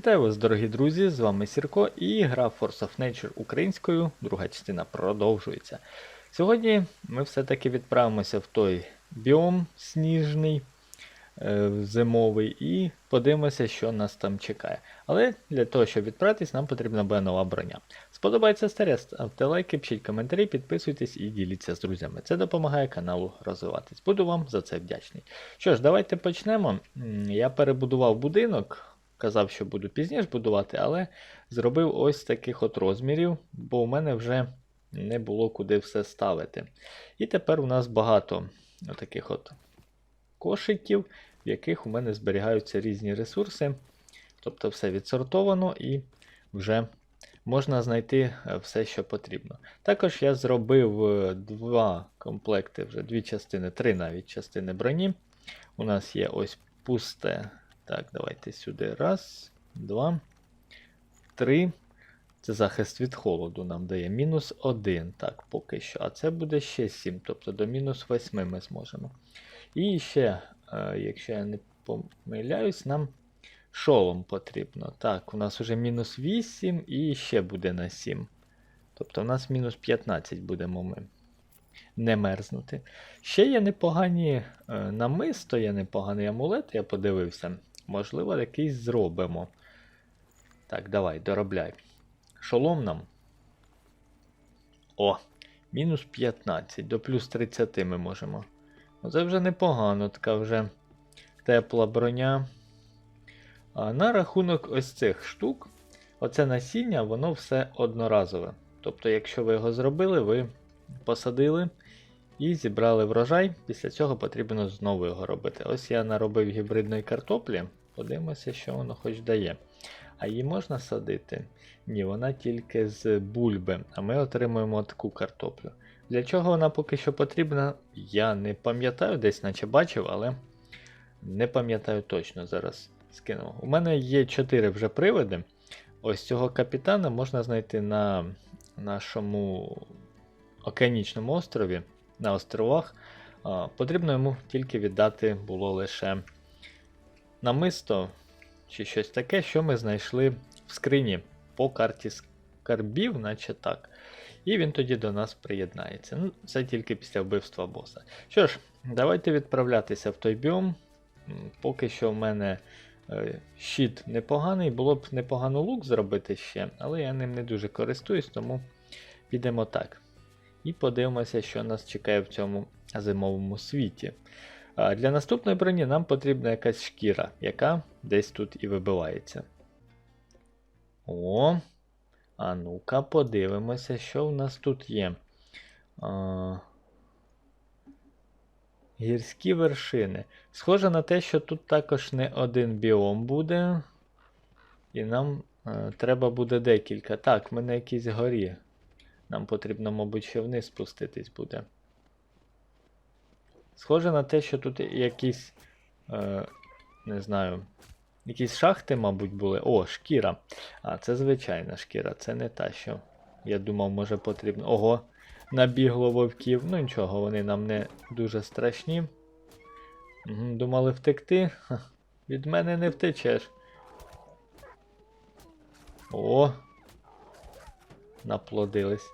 Вітаю вас, дорогі друзі! З вами Сірко і гра Force of Nature українською. Друга частина продовжується. Сьогодні ми все-таки відправимося в той біом сніжний, е, зимовий, і подивимося, що нас там чекає. Але для того, щоб відправитись, нам потрібна буде нова броня. Сподобається старе, ставте лайки, пишіть коментарі, підписуйтесь і діліться з друзями. Це допомагає каналу розвиватись. Буду вам за це вдячний. Що ж, давайте почнемо. Я перебудував будинок. Казав, що буду пізніше будувати, але зробив ось таких от розмірів, бо у мене вже не було куди все ставити. І тепер у нас багато таких от кошиків, в яких у мене зберігаються різні ресурси. Тобто все відсортовано і вже можна знайти е, все, що потрібно. Також я зробив е, два комплекти, вже дві частини, три навіть частини броні. У нас є ось пусте. Так, давайте сюди. Раз, два, три. Це захист від холоду нам дає. Мінус один. Так, поки що. А це буде ще 7, тобто до мінус 8 ми зможемо. І ще, е, якщо я не помиляюсь, нам шолом потрібно. Так, у нас вже мінус 8 і ще буде на 7. Тобто у нас мінус 15 будемо ми не мерзнути. Ще є непогані е, намисто, є непоганий амулет, я подивився. Можливо, якийсь зробимо. Так, давай, доробляй. Шолом нам. О, мінус 15, до плюс 30 ми можемо. Ну, Це вже непогано, така вже тепла броня. А на рахунок ось цих штук, оце насіння, воно все одноразове. Тобто, якщо ви його зробили, ви посадили і зібрали врожай. Після цього потрібно знову його робити. Ось я наробив гібридної картоплі. Подивимося, що воно хоч дає. А її можна садити? Ні, вона тільки з бульби, а ми отримуємо таку картоплю. Для чого вона поки що потрібна, я не пам'ятаю, десь наче бачив, але не пам'ятаю точно зараз скинув. У мене є 4 вже приводи. Ось цього капітана можна знайти на нашому океанічному острові, на островах. Потрібно йому тільки віддати було лише намисто чи щось таке, що ми знайшли в скрині по карті скарбів, наче так. І він тоді до нас приєднається. Ну, Це тільки після вбивства боса. Що ж, давайте відправлятися в той біом. Поки що в мене е, щит непоганий, було б непогано лук зробити ще, але я ним не дуже користуюсь, тому підемо так. І подивимося, що нас чекає в цьому зимовому світі. Для наступної броні нам потрібна якась шкіра, яка десь тут і вибивається. О, а ну-ка, подивимося, що в нас тут є. А... Гірські вершини. Схоже на те, що тут також не один біом буде. І нам е, треба буде декілька. Так, ми на якійсь горі. Нам потрібно, мабуть, ще вниз спуститись буде. Схоже на те, що тут якісь. Е, не знаю. Якісь шахти, мабуть, були. О, шкіра. А, це звичайна шкіра, це не та, що. Я думав, може потрібно. Ого, набігло вовків. Ну нічого, вони нам не дуже страшні. Думали втекти. Від мене не втечеш. О! Наплодились.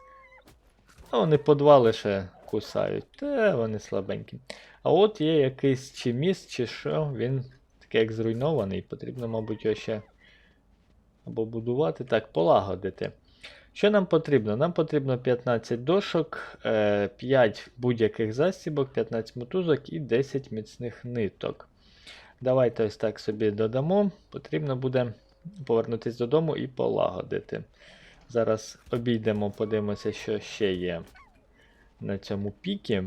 А вони по два лише кусають. Те вони слабенькі. А от є якийсь чи міст, чи що, він такий як зруйнований, потрібно, мабуть, його ще або будувати. Так, полагодити. Що нам потрібно? Нам потрібно 15 дошок, е, 5 будь-яких засібок, 15 мотузок і 10 міцних ниток. Давайте ось так собі додамо. Потрібно буде повернутися додому і полагодити. Зараз обійдемо, подивимося, що ще є на цьому пікі.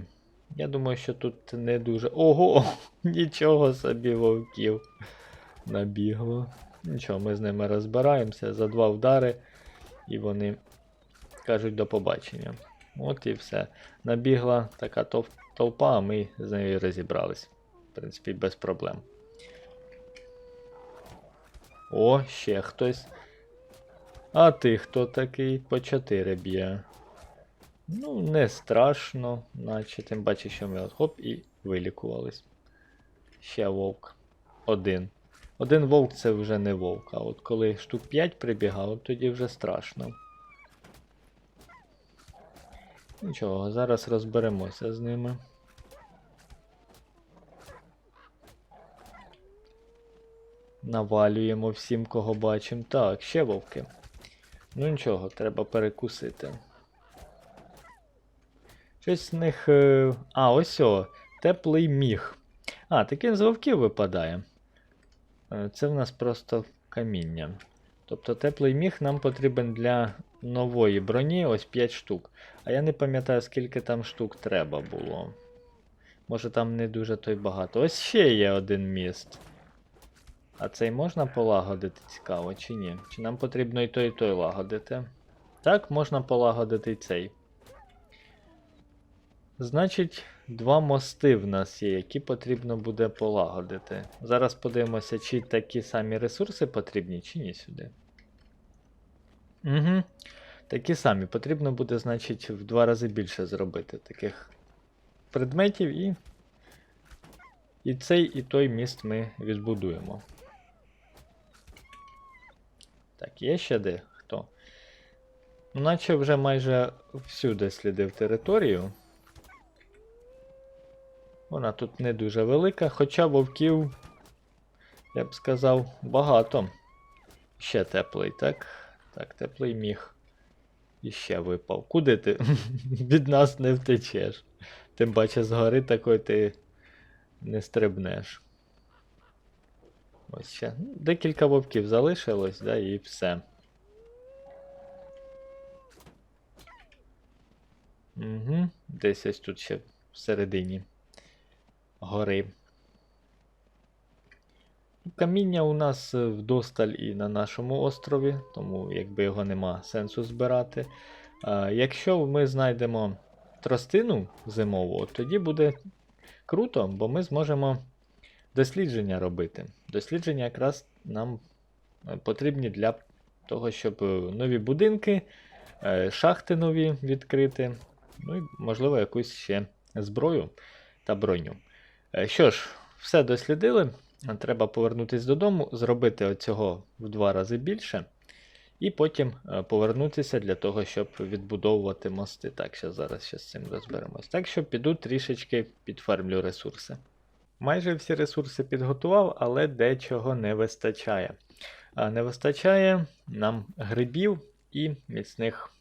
Я думаю, що тут не дуже. Ого! Нічого собі вовків набігло. Нічого, ми з ними розбираємося за два вдари, і вони кажуть до побачення. От і все. Набігла така толпа, а ми з нею розібрались. В принципі, без проблем. О, ще хтось. А ти хто такий? По 4 б'є. Ну, не страшно, наче тим паче, що ми от хоп і вилікувались. Ще вовк. Один. Один вовк це вже не вовк, а от коли штук 5 прибігало, тоді вже страшно. Нічого, зараз розберемося з ними. Навалюємо всім, кого бачимо. Так, ще вовки. Ну нічого, треба перекусити. Щось з них. е, А, ось о, теплий міг. А, такий з вовків випадає. Е, Це в нас просто каміння. Тобто теплий міг нам потрібен для нової броні, ось 5 штук. А я не пам'ятаю, скільки там штук треба було. Може там не дуже той багато. Ось ще є один міст. А цей можна полагодити цікаво чи ні? Чи нам потрібно і той, і той лагодити? Так, можна полагодити і цей. Значить, два мости в нас є, які потрібно буде полагодити. Зараз подивимося, чи такі самі ресурси потрібні, чи ні сюди. Угу. Такі самі. Потрібно буде, значить, в два рази більше зробити таких предметів і. І цей, і той міст ми відбудуємо. Так, є ще де хто? Наче вже майже всюди слідив територію. Вона тут не дуже велика, хоча вовків, я б сказав, багато. Ще теплий, так? Так, теплий міг. І ще випав. Куди ти? Від нас не втечеш. Тим паче згори такої ти не стрибнеш. Ось ще. Декілька вовків залишилось, да, і все. Угу. Десь ось тут ще всередині гори. Каміння у нас е, вдосталь і на нашому острові, тому якби його нема сенсу збирати. Якщо ми знайдемо тростину зимову, тоді буде круто, бо ми зможемо дослідження робити. Дослідження якраз нам е, потрібні для того, щоб е, нові будинки, шахти нові відкрити, ну і, можливо, якусь ще зброю та броню. Е, Що ж, все дослідили. Треба повернутися додому, зробити оцього в два рази більше, і потім е, повернутися для того, щоб відбудовувати мости. Так, ще зараз ще з цим розберемось. Так що піду трішечки підфармлю ресурси. Майже всі ресурси підготував, але дечого не вистачає. А не вистачає нам грибів і міцних, е,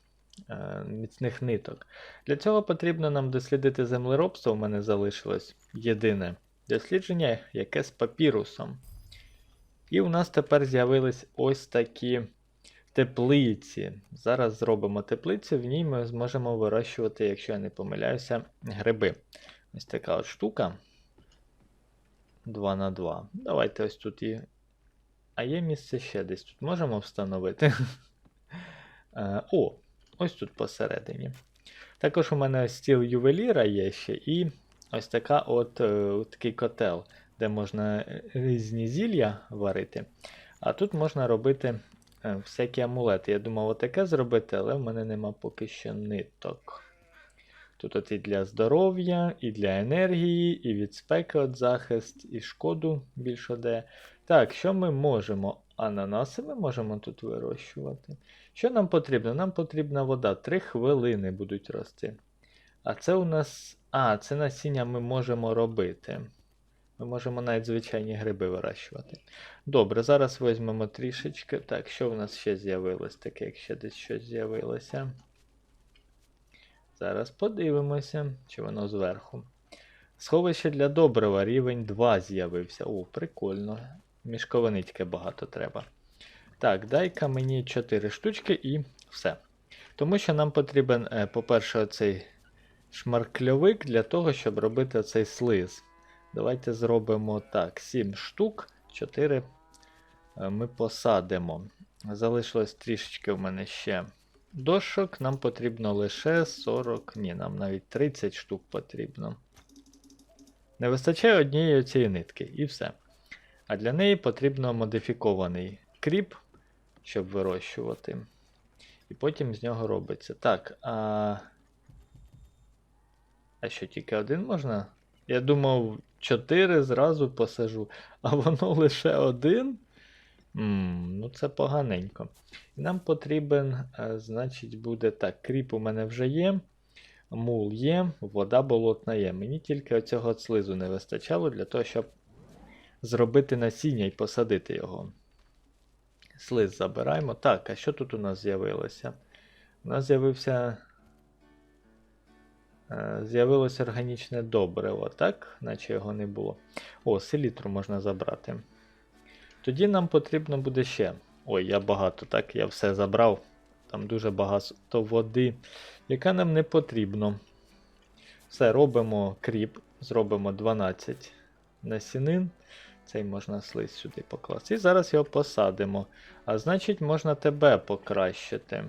міцних ниток. Для цього потрібно нам дослідити землеробство. У мене залишилось єдине дослідження, яке з папірусом. І у нас тепер з'явились ось такі теплиці. Зараз зробимо теплицю, в ній ми зможемо вирощувати, якщо я не помиляюся, гриби. Ось така от штука. 2 на 2. Давайте ось тут і. А є місце ще десь тут можемо встановити. Е, О, ось тут посередині. Також у мене стіл ювеліра є ще, і ось така от, е, от такий котел, де можна е, різні зілля варити. А тут можна робити е, всякі амулети. Я думав отаке зробити, але в мене нема поки що ниток. Тут от і для здоров'я, і для енергії, і від спеки от захист, і шкоду більше де. Так, що ми можемо? Ананаси ми можемо тут вирощувати. Що нам потрібно? Нам потрібна вода. Три хвилини будуть рости. А це у нас. А, це насіння ми можемо робити. Ми можемо навіть звичайні гриби вирощувати. Добре, зараз візьмемо трішечки. Так, що в нас ще з'явилось таке, як ще десь щось з'явилося? Зараз подивимося, чи воно зверху. Сховище для добрива, рівень 2 з'явився. О, прикольно. Мішковини тільки багато треба. Так, дай-ка мені 4 штучки і все. Тому що нам потрібен, е, по-перше, оцей шмаркльовик для того, щоб робити цей слиз. Давайте зробимо так: 7 штук, 4 е, ми посадимо. Залишилось трішечки в мене ще дошок. Нам потрібно лише 40, ні, нам навіть 30 штук потрібно. Не вистачає однієї цієї нитки, і все. А для неї потрібно модифікований кріп, щоб вирощувати. І потім з нього робиться. Так, а. А що, тільки один можна? Я думав, чотири зразу посажу, а воно лише один. м ну, це поганенько. І нам потрібен, е, значить, буде так. Кріп у мене вже є. Мул є, вода болотна є. Мені тільки оцього слизу не вистачало для того, щоб зробити насіння і посадити його. Слиз забираємо. Так, а що тут у нас з'явилося? У нас з'явився. е, З'явилося органічне добриво, так? Наче його не було. О, селітру можна забрати. Тоді нам потрібно буде ще. Ой, я багато, так, я все забрав. Там дуже багато води, яка нам не потрібно. Все, робимо кріп, зробимо 12 насінин. Цей можна слизь сюди покласти. І зараз його посадимо. А значить, можна тебе покращити.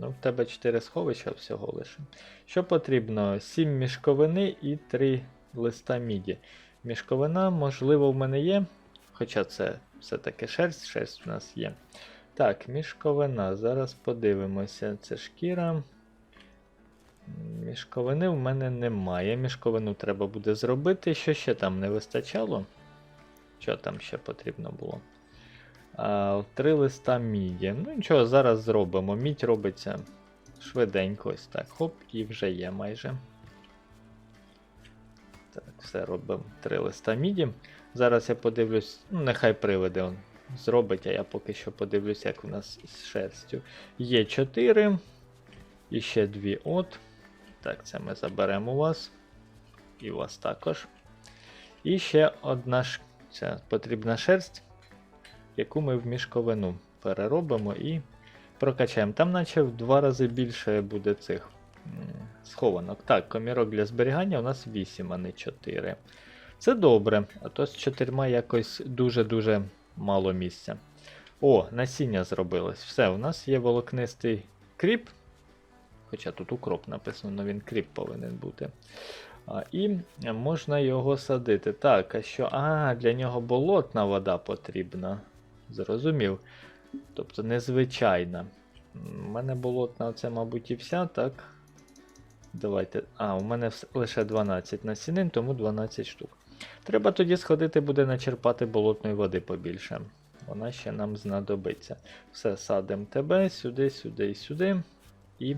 Ну, в тебе 4 сховища всього лише. Що потрібно? 7 мішковини і 3 листа міді. Мішковина, можливо, в мене є. Хоча це все-таки шерсть, шерсть в нас є. Так, мішковина. Зараз подивимося. Це шкіра. Мішковини в мене немає. Мішковину треба буде зробити. Що ще там не вистачало? Що там ще потрібно було? А, три листа міді. Ну нічого, зараз зробимо. Мідь робиться швиденько, ось так. Хоп, і вже є майже. Так, все робимо. Три листа міді. Зараз я подивлюсь, ну нехай приведе он зробить, а я поки що подивлюсь, як у нас з шерстю. Є 4. І ще дві от. Так, це ми заберемо у вас. І у вас також. І ще одна ш... це потрібна шерсть, яку ми в мішковину переробимо і прокачаємо. Там, наче в два рази більше буде цих схованок. Так, комірок для зберігання у нас 8, а не 4. Це добре, а то з чотирма якось дуже-дуже мало місця. О, насіння зробилось. Все, у нас є волокнистий кріп. Хоча тут укроп написано, але він кріп повинен бути. І можна його садити. Так, а що? А, для нього болотна вода потрібна. Зрозумів. Тобто незвичайна. У мене болотна, це, мабуть, і вся, так. Давайте. А, у мене лише 12 насінин, тому 12 штук. Треба тоді сходити буде начерпати болотної води побільше. Вона ще нам знадобиться. Все, садимо тебе сюди, сюди і сюди. І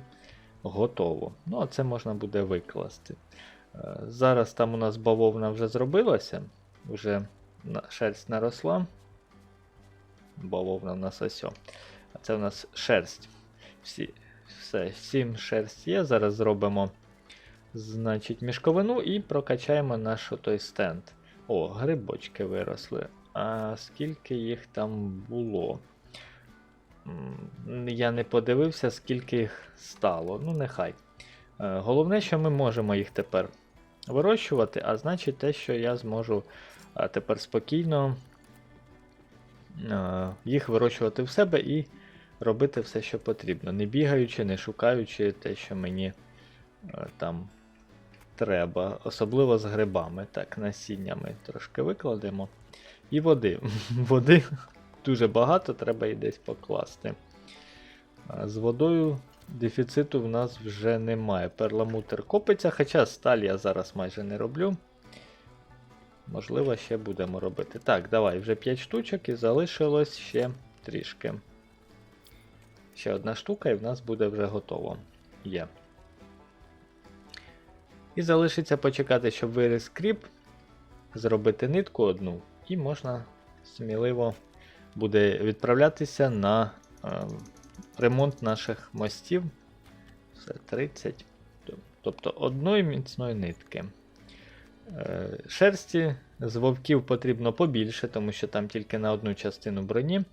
готово. Ну, а це можна буде викласти. Е, Зараз там у нас бавовна вже зробилася, вже шерсть наросла. Бавовна у нас ось. А це у нас шерсть. Всі, все, сім шерсть є. Зараз зробимо значить, мішковину і прокачаємо наш той стенд. О, грибочки виросли. А скільки їх там було? Я не подивився, скільки їх стало. Ну, нехай. Е, Головне, що ми можемо їх тепер вирощувати, а значить те, що я зможу е, тепер спокійно е, їх вирощувати в себе і робити все, що потрібно. Не бігаючи, не шукаючи те, що мені е, там треба. Особливо з грибами. Так, насіннями трошки викладемо. І води. Води дуже багато, треба її десь покласти. З водою дефіциту в нас вже немає. Перламутр копиться, хоча сталь я зараз майже не роблю. Можливо, ще будемо робити. Так, давай, вже 5 штучок і залишилось ще трішки. Ще одна штука, і в нас буде вже готово. Є. І залишиться почекати, щоб виріс кріп, зробити нитку одну, і можна сміливо буде відправлятися на е, ремонт наших мостів. Все 30. Тобто одної міцної нитки. Е, Шерсті з вовків потрібно побільше, тому що там тільки на одну частину броні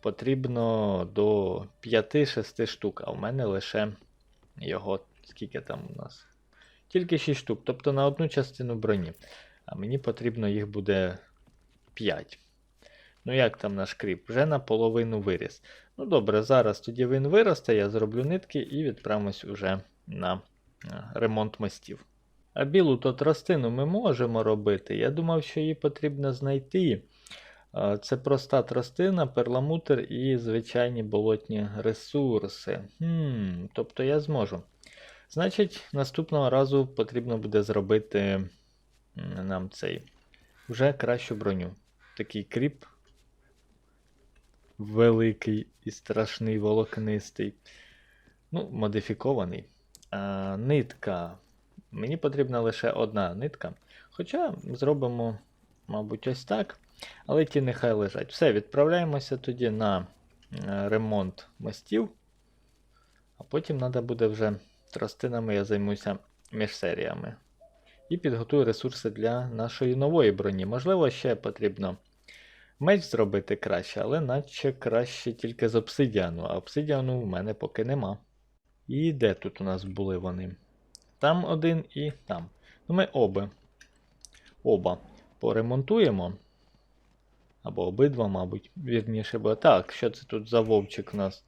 потрібно до 5-6 штук, а в мене лише його, скільки там у нас? Тільки 6 штук, тобто на одну частину броні. А мені потрібно їх буде 5. Ну, як там наш кріп? Вже наполовину виріс. Ну добре, зараз тоді він виросте, я зроблю нитки і відправимось уже на е, ремонт мостів. А білу то тростину ми можемо робити. Я думав, що її потрібно знайти. Е, Це проста тростина, перламутр і звичайні болотні ресурси. Хм, тобто я зможу. Значить, наступного разу потрібно буде зробити нам цей. Вже кращу броню. Такий кріп. Великий і страшний волокнистий. Ну, модифікований. А, нитка. Мені потрібна лише одна нитка. Хоча зробимо, мабуть, ось так. Але ті нехай лежать. Все, відправляємося тоді на е, ремонт мостів. А потім треба буде вже тростинами я займуся між серіями. І підготую ресурси для нашої нової броні. Можливо, ще потрібно меч зробити краще, але наче краще тільки з обсидіану, а обсидіану в мене поки нема. І де тут у нас були вони? Там один і там. Ну, ми оби. Оба поремонтуємо. Або обидва, мабуть, вірніше, бо так, що це тут за вовчик у нас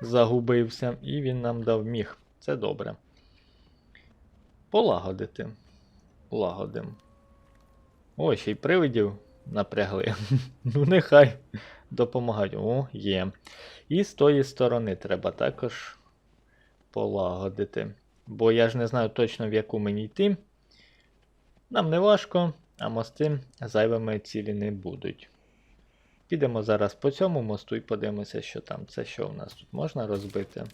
загубився, і він нам дав міг. Це добре. Полагодити. Лагодим. О, ще й привидів напрягли. ну, нехай допомагають. О, є. І з тої сторони треба також полагодити. Бо я ж не знаю точно в яку мені йти. Нам не важко, а мости зайвими цілі не будуть. Підемо зараз по цьому мосту і подивимося, що там. Це що в нас тут можна розбити?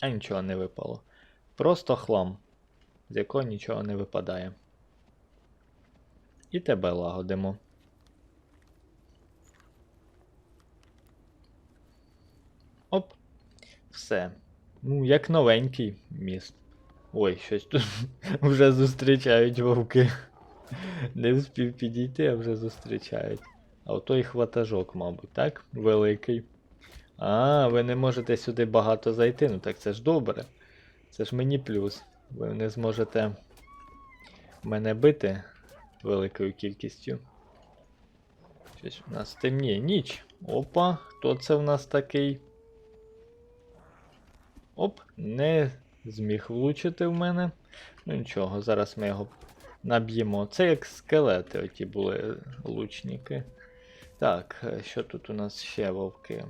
А нічого не випало. Просто хлам, з якого нічого не випадає. І тебе лагодимо. Оп. Все. Ну, як новенький міст. Ой, щось тут вже зустрічають вовки. Не встиг підійти, а вже зустрічають. А ото і хватажок, мабуть, так? Великий. А, ви не можете сюди багато зайти. Ну так це ж добре. Це ж мені плюс. Ви не зможете мене бити великою кількістю. Щось у нас темніє. Ніч. Опа, хто це в нас такий? Оп, не зміг влучити в мене. Ну нічого, зараз ми його наб'ємо. Це як скелети, оті були лучники. Так, е, що тут у нас ще вовки?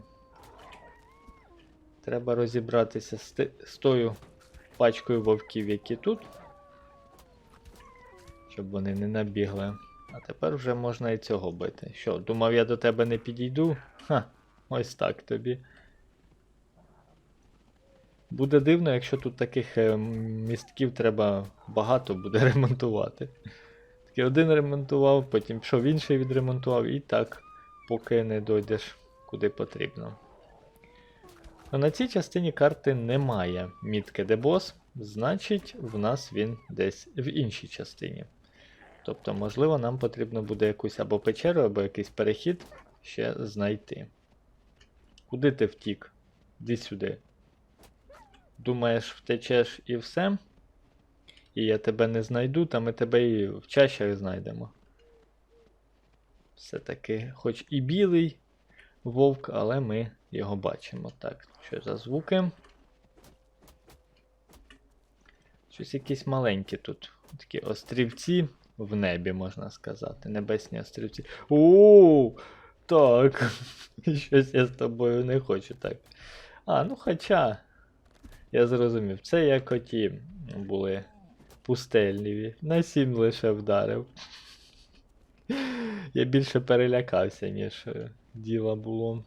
Треба розібратися з, з тою пачкою вовків, які тут. Щоб вони не набігли. А тепер вже можна і цього бити. Що, думав, я до тебе не підійду? Ха, ось так тобі. Буде дивно, якщо тут таких е, містків треба багато буде ремонтувати. Такий один ремонтував, потім пішов інший відремонтував, і так, поки не дойдеш куди потрібно. А на цій частині карти немає мітки де бос, значить в нас він десь в іншій частині. Тобто, можливо, нам потрібно буде якусь або печеру, або якийсь перехід ще знайти. Куди ти втік? Іди сюди. Думаєш, втечеш і все? І я тебе не знайду, та ми тебе і в чащах знайдемо. Все-таки, хоч і білий вовк, але ми його бачимо. Так, що за звуки? Щось якісь маленькі тут. Такі острівці в небі, можна сказати. Небесні острівці. О, так. Щось я з тобою не хочу так. А, ну хоча. Я зрозумів. Це як оті були пустельніві. На сім лише вдарив. Я більше перелякався, ніж діла було.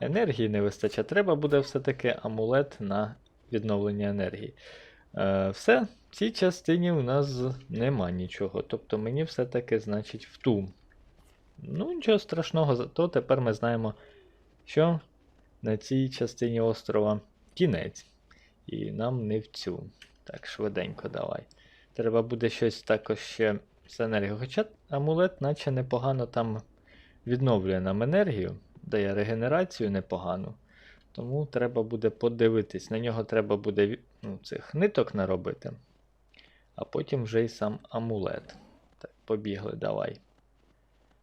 Енергії не вистачає. Треба буде все-таки амулет на відновлення енергії. Е, все, в цій частині у нас нема нічого. Тобто мені все-таки значить в ту. Ну, нічого страшного, зато тепер ми знаємо, що на цій частині острова кінець. І нам не в цю. Так, швиденько давай. Треба буде щось також ще з енергією. Хоча амулет, наче непогано там відновлює нам енергію, дає регенерацію непогану. Тому треба буде подивитись. На нього треба буде ну, цих ниток наробити. А потім вже й сам амулет. Так, побігли, давай.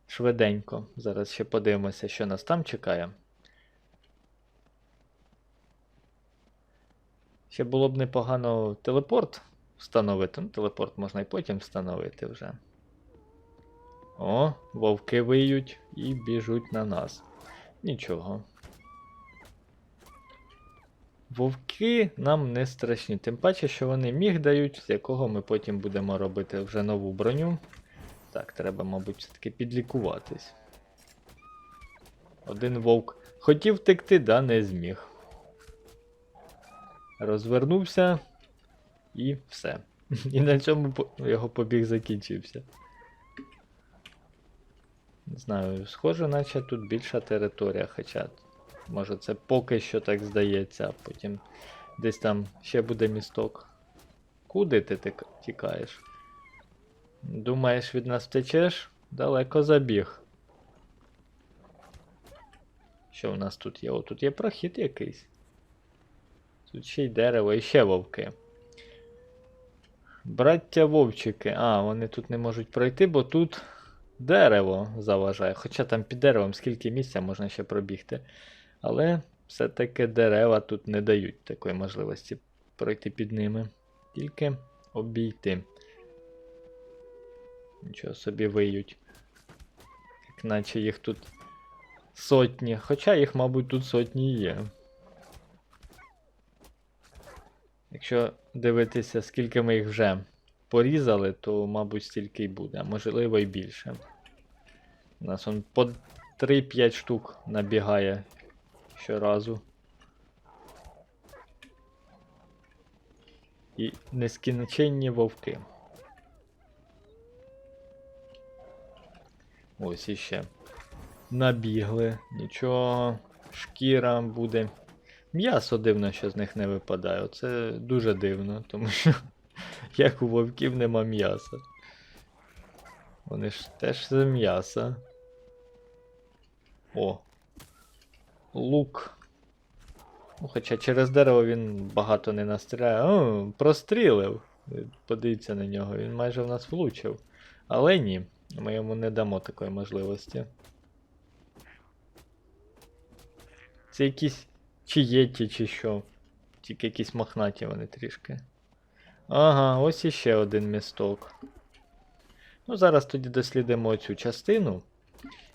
Швиденько. Зараз ще подивимося, що нас там чекає. Ще було б непогано телепорт встановити. Ну, телепорт можна і потім встановити вже. О, вовки виють і біжуть на нас. Нічого. Вовки нам не страшні, тим паче, що вони міг дають, з якого ми потім будемо робити вже нову броню. Так, треба, мабуть, все-таки підлікуватись. Один вовк хотів втекти, да не зміг. Розвернувся і все. І на цьому його побіг закінчився. Не знаю, схоже, наче тут більша територія, хоча може це поки що так здається, а потім десь там ще буде місток. Куди ти тікаєш? Думаєш, від нас втечеш? Далеко забіг. Що в нас тут є? О, тут є прохід якийсь. Тут ще й дерево, і ще вовки. Браття вовчики. А, вони тут не можуть пройти, бо тут дерево заважає. Хоча там під деревом скільки місця можна ще пробігти. Але все-таки дерева тут не дають такої можливості пройти під ними. Тільки обійти. Нічого собі виють. Як наче їх тут сотні. Хоча їх, мабуть, тут сотні є. Якщо дивитися, скільки ми їх вже порізали, то, мабуть, стільки й буде, а можливо і більше. У нас он по 3-5 штук набігає щоразу. І нескінченні вовки. Ось іще. Набігли. Нічого. Шкіра буде. М'ясо дивно, що з них не випадає. Оце дуже дивно, тому що як у вовків нема м'яса. Вони ж теж з м'яса. О. Лук. Ну, хоча через дерево він багато не настріляє. О, прострілив. Подивіться на нього, він майже в нас влучив. Але ні, ми йому не дамо такої можливості. Це якісь чи єті, чи що. Тільки якісь мохнаті вони трішки. Ага, ось іще один місток. Ну, зараз тоді дослідимо цю частину.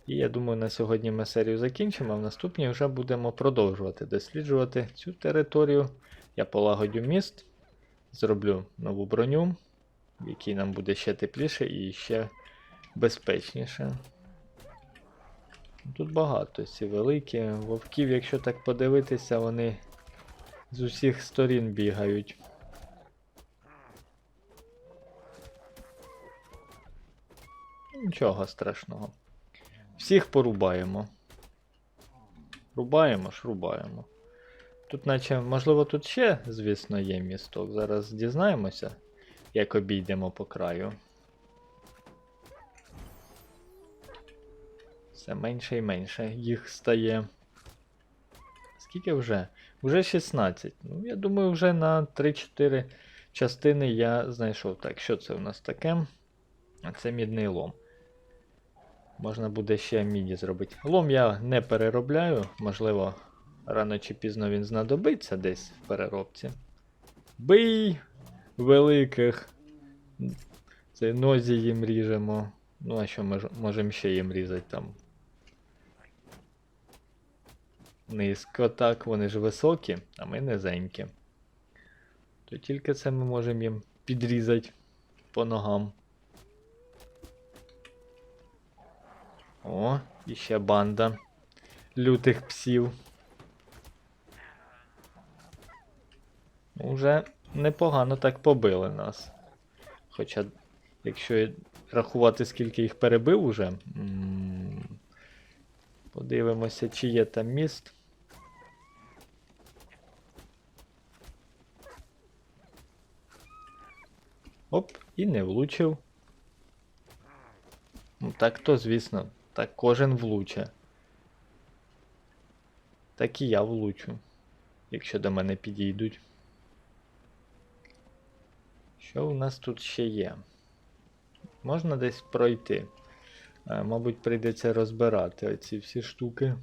І я думаю, на сьогодні ми серію закінчимо, а в наступній вже будемо продовжувати досліджувати цю територію. Я полагодю міст, зроблю нову броню, в якій нам буде ще тепліше і ще безпечніше. Тут багато ці великі. Вовків, якщо так подивитися, вони з усіх сторін бігають. Нічого страшного. Всіх порубаємо. Рубаємо ж, рубаємо. Тут, наче, можливо, тут ще, звісно, є місток. Зараз дізнаємося, як обійдемо по краю. Все менше і менше їх стає. Скільки вже? Вже 16. Ну, я думаю, вже на 3-4 частини я знайшов. Так, що це у нас таке? А це мідний лом. Можна буде ще міді зробити. Лом я не переробляю, можливо, рано чи пізно він знадобиться десь в переробці. Бий великих. Це нозі їм ріжемо. Ну, а що мож, можемо ще їм різати там? Низько так, вони ж високі, а ми низенькі. То тільки це ми можемо їм підрізати по ногам. О, і ще банда лютих псів. Уже непогано так побили нас. Хоча, якщо рахувати, скільки їх перебив уже. Подивимося, чи є там міст. Оп, і не влучив. Ну так то, звісно, так кожен влуче. Так і я влучу, якщо до мене підійдуть. Що у нас тут ще є? Можна десь пройти. Е, мабуть, прийдеться розбирати оці всі штуки.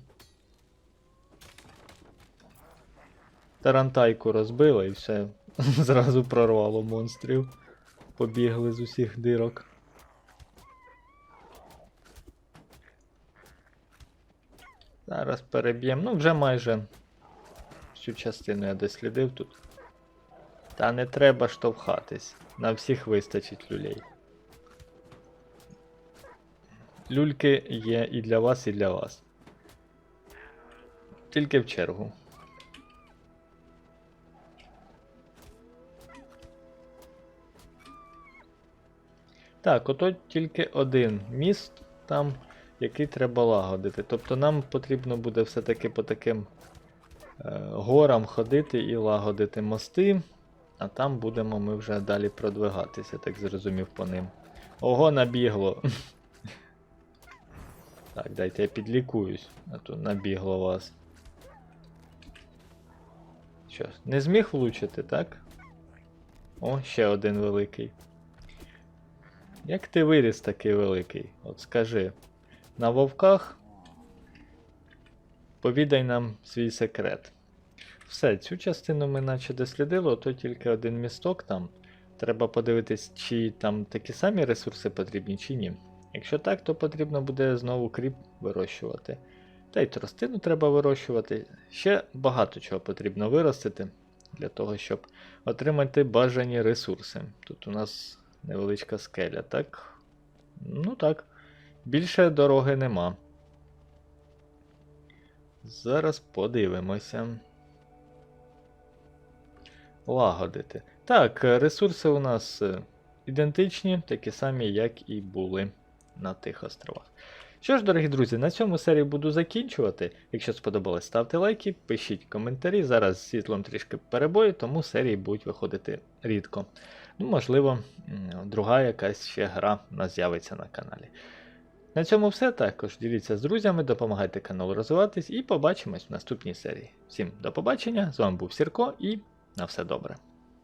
Тарантайку розбили і все. Зразу прорвало монстрів. Побігли з усіх дирок. Зараз переб'ємо. Ну, вже майже всю частину я дослідив тут. Та не треба штовхатись. На всіх вистачить люлей. Люльки є і для вас, і для вас. Тільки в чергу. Так, ото тільки один міст там, який треба лагодити. Тобто нам потрібно буде все-таки по таким е, горам ходити і лагодити мости, а там будемо ми вже далі продвигатися, так зрозумів по ним. Ого, набігло. Так, дайте я підлікуюсь, а то набігло вас. Що, не зміг влучити, так? О, ще один великий. Як ти виріс такий великий? От скажи. На вовках повідай нам свій секрет. Все, цю частину ми наче дослідили, ото тільки один місток там. Треба подивитись, чи там такі самі ресурси потрібні, чи ні. Якщо так, то потрібно буде знову кріп вирощувати. Та й тростину треба вирощувати. Ще багато чого потрібно виростити для того, щоб отримати бажані ресурси. Тут у нас невеличка скеля, так? Ну так. Більше дороги нема. Зараз подивимося. Лагодити. Так, ресурси у нас е, ідентичні, такі самі, як і були на тих островах. Що ж, дорогі друзі, на цьому серію буду закінчувати. Якщо сподобалось, ставте лайки, пишіть коментарі. Зараз з світлом трішки перебої, тому серії будуть виходити рідко. Ну, можливо, друга якась ще гра у нас з'явиться на каналі. На цьому все. Також діліться з друзями, допомагайте каналу розвиватись і побачимось в наступній серії. Всім до побачення! З вами був Сірко і на все добре.